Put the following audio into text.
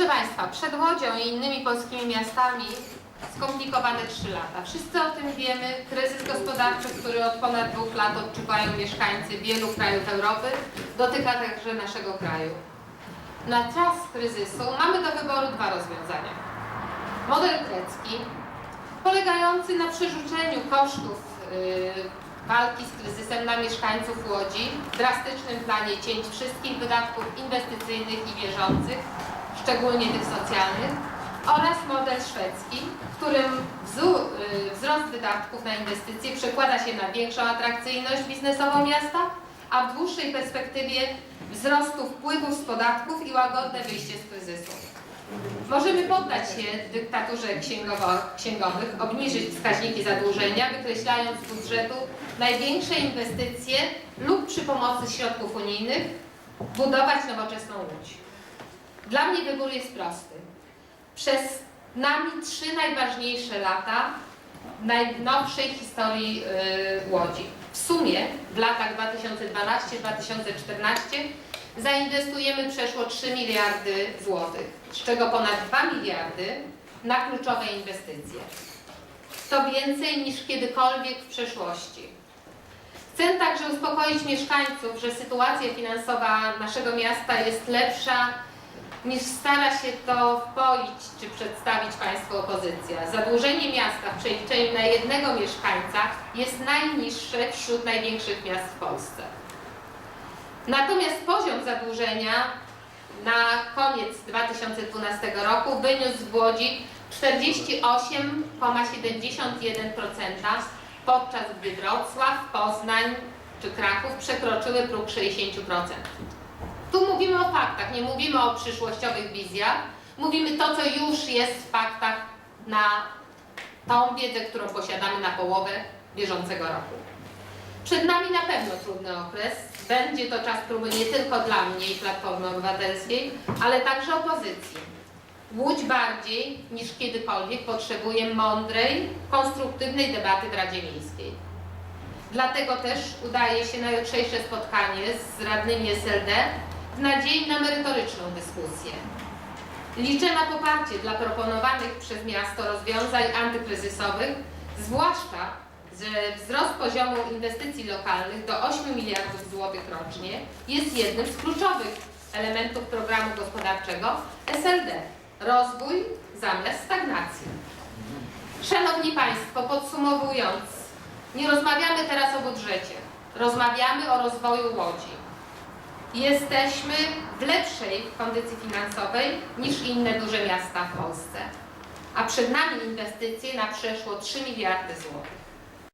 Proszę Państwa, przed Łodzią i innymi polskimi miastami skomplikowane 3 lata. Wszyscy o tym wiemy. Kryzys gospodarczy, który od ponad dwóch lat odczuwają mieszkańcy wielu krajów Europy, dotyka także naszego kraju. Na czas kryzysu mamy do wyboru dwa rozwiązania. Model grecki, polegający na przerzuceniu kosztów yy, walki z kryzysem na mieszkańców Łodzi, drastycznym planie cięć wszystkich wydatków inwestycyjnych i bieżących, szczególnie tych socjalnych, oraz model szwedzki, w którym y, wzrost wydatków na inwestycje przekłada się na większą atrakcyjność biznesową miasta, a w dłuższej perspektywie wzrostu wpływów z podatków i łagodne wyjście z kryzysu. Możemy poddać się dyktaturze księgowych, obniżyć wskaźniki zadłużenia, wykreślając z budżetu największe inwestycje lub przy pomocy środków unijnych budować nowoczesną łódź. Dla mnie wybór jest prosty. Przez nami trzy najważniejsze lata najnowszej historii y, Łodzi. W sumie w latach 2012-2014 zainwestujemy przeszło 3 miliardy złotych, z czego ponad 2 miliardy na kluczowe inwestycje. To więcej niż kiedykolwiek w przeszłości. Chcę także uspokoić mieszkańców, że sytuacja finansowa naszego miasta jest lepsza niż stara się to wpoić czy przedstawić Państwu opozycja. Zadłużenie miasta w przeliczeniu na jednego mieszkańca jest najniższe wśród największych miast w Polsce. Natomiast poziom zadłużenia na koniec 2012 roku wyniósł w Łodzi 48,71%, podczas gdy Wrocław, Poznań czy Kraków przekroczyły próg 60%. Tu mówimy o faktach, nie mówimy o przyszłościowych wizjach. Mówimy to, co już jest w faktach na tą wiedzę, którą posiadamy na połowę bieżącego roku. Przed nami na pewno trudny okres. Będzie to czas próby nie tylko dla mnie i Platformy Obywatelskiej, ale także opozycji. Łódź bardziej niż kiedykolwiek potrzebuje mądrej, konstruktywnej debaty w Radzie Miejskiej. Dlatego też udaje się na jutrzejsze spotkanie z radnymi SLD w nadziei na merytoryczną dyskusję. Liczę na poparcie dla proponowanych przez miasto rozwiązań antykryzysowych, zwłaszcza, że wzrost poziomu inwestycji lokalnych do 8 miliardów złotych rocznie jest jednym z kluczowych elementów programu gospodarczego SLD. Rozwój zamiast stagnacji. Szanowni Państwo, podsumowując, nie rozmawiamy teraz o budżecie, rozmawiamy o rozwoju Łodzi. Jesteśmy w lepszej kondycji finansowej niż inne duże miasta w Polsce, a przed nami inwestycje na przeszło 3 miliardy złotych.